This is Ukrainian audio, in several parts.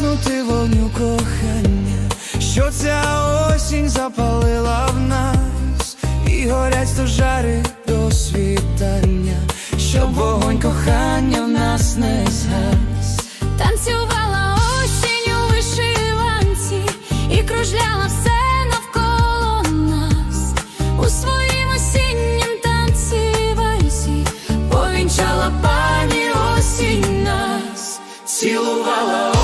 Згаснути вогню кохання, що ця осінь запалила в нас, і горять стожари до світання, щоб вогонь кохання в нас не згас. Танцювала осінь у вишиванці і кружляла все навколо нас у своїм осіннім танці вальсі Повінчала пані осінь нас, цілувала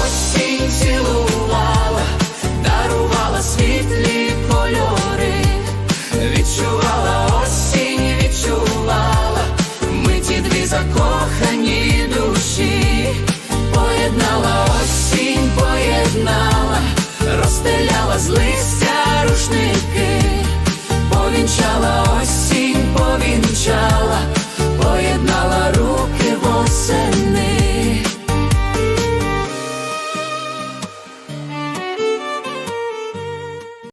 He's a